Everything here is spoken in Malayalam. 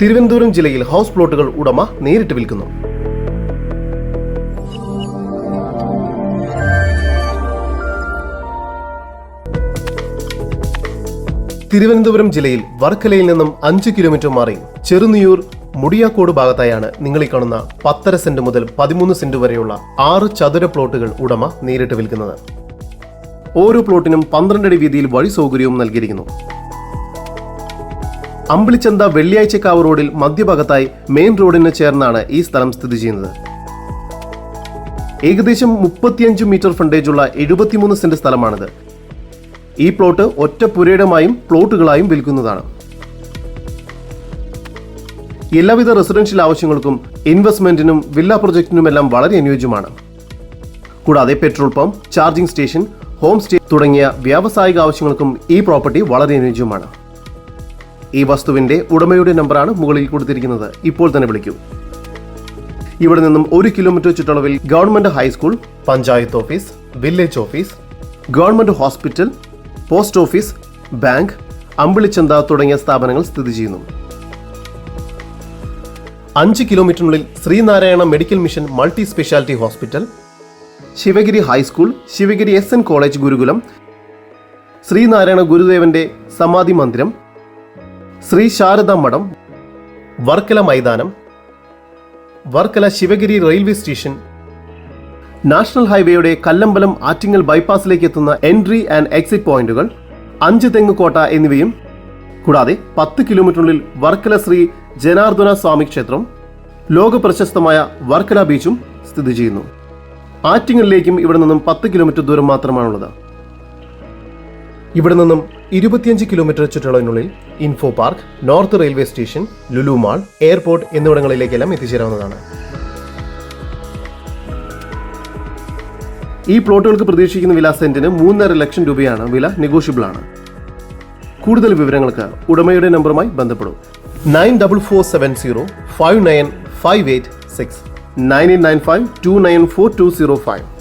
തിരുവനന്തപുരം ജില്ലയിൽ ഹൗസ് പ്ലോട്ടുകൾ ഉടമ നേരിട്ട് വിൽക്കുന്നു. തിരുവനന്തപുരം ജില്ലയിൽ വർക്കലയിൽ നിന്നും അഞ്ച് കിലോമീറ്റർ മാറി ചെറുനിയൂർ മുടിയാക്കോട് ഭാഗത്തായാണ് നിങ്ങൾ ഈ കാണുന്ന പത്തര സെന്റ് മുതൽ പതിമൂന്ന് സെന്റ് വരെയുള്ള ആറ് ചതുര പ്ലോട്ടുകൾ ഉടമ നേരിട്ട് വിൽക്കുന്നത്. ഓരോ പ്ലോട്ടിനും പന്ത്രണ്ടടി വീതിയിൽ വഴി സൗകര്യവും നൽകിയിരിക്കുന്നു. അമ്പിളിച്ചന്ത വെള്ളിയാഴ്ചക്കാവ് റോഡിൽ മധ്യഭാഗത്തായി മെയിൻ റോഡിന് ചേർന്നാണ് ഈ സ്ഥലം സ്ഥിതി ചെയ്യുന്നത്. ഏകദേശം മുപ്പത്തിയഞ്ച് മീറ്റർ ഫ്രണ്ടേജുള്ള എഴുപത്തിമൂന്ന് സെന്റ് സ്ഥലമാണിത്. ഈ പ്ലോട്ട് ഒറ്റ പുരയിടമായും പ്ലോട്ടുകളായും വിൽക്കുന്നതാണ്. എല്ലാവിധ റെസിഡൻഷ്യൽ ആവശ്യങ്ങൾക്കും ഇൻവെസ്റ്റ്മെന്റിനും വില്ല പ്രൊജക്ടിനുമെല്ലാം വളരെ അനുയോജ്യമാണ്. കൂടാതെ petrol pump charging station home stay തുടങ്ങിയ വ്യാവസായിക ആവശ്യങ്ങൾക്കും ഈ പ്രോപ്പർട്ടി വളരെ അനുയോജ്യമാണ്. ഈ വസ്തുവിന്റെ ഉടമയുടെ നമ്പറാണ് മുകളിൽ കൊടുത്തിരിക്കുന്നത്. ഇപ്പോൾ തന്നെ വിളിക്കൂ. ഇവിടെ നിന്നും ഒരു കിലോമീറ്റർ ചുറ്റളവിൽ government high school panchayat office village office government hospital post office bank Ambilichantha തുടങ്ങിയ സ്ഥാപനങ്ങൾ സ്ഥിതി ചെയ്യുന്നു. അഞ്ച് കിലോമീറ്ററിനുള്ളിൽ Sreenarayana medical mission multi speciality hospital Sivagiri high school Sivagiri S N college Gurukulam Sreenarayana ഗുരുദേവന്റെ സമാധി മന്ദിരം Sree Sarada Madom Varkala Maidanam Varkala Sivagiri railway station national ഹൈവേയുടെ കല്ലമ്പലം ആറ്റിങ്ങൽ ബൈപ്പാസിലേക്ക് എത്തുന്ന എൻട്രി ആൻഡ് എക്സിറ്റ് പോയിന്റുകൾ അഞ്ച് തെങ്ങുകോട്ട എന്നിവയും കൂടാതെ പത്ത് കിലോമീറ്ററിനുള്ളിൽ വർക്കല ശ്രീ ജനാർദ്ദന സ്വാമി ക്ഷേത്രം ലോക പ്രശസ്തമായ വർക്കല ബീച്ചും സ്ഥിതി ചെയ്യുന്നു. ആറ്റിങ്ങലിലേക്കും ഇവിടെ നിന്നും പത്ത് കിലോമീറ്റർ ദൂരം മാത്രമാണുള്ളത്. ഇവിടെ നിന്നും ഇരുപത്തിയഞ്ച് kilometre ചുറ്റളവിനുള്ളിൽ Infopark north railway station Lulu mall airport എന്നിവിടങ്ങളിലേക്കെല്ലാം എത്തിച്ചേരാവുന്നതാണ്. ഈ പ്ലോട്ടുകൾക്ക് പ്രതീക്ഷിക്കുന്ന വില സെന്റിന് മൂന്നര ലക്ഷം രൂപയാണ് വില നെഗോഷ്യബിൾ ആണ് കൂടുതൽ വിവരങ്ങൾക്ക് ഉടമയുടെ നമ്പറുമായി ബന്ധപ്പെടും. Nine double four seven zero five nine five eight six. Nine eight nine five two nine four two zero five.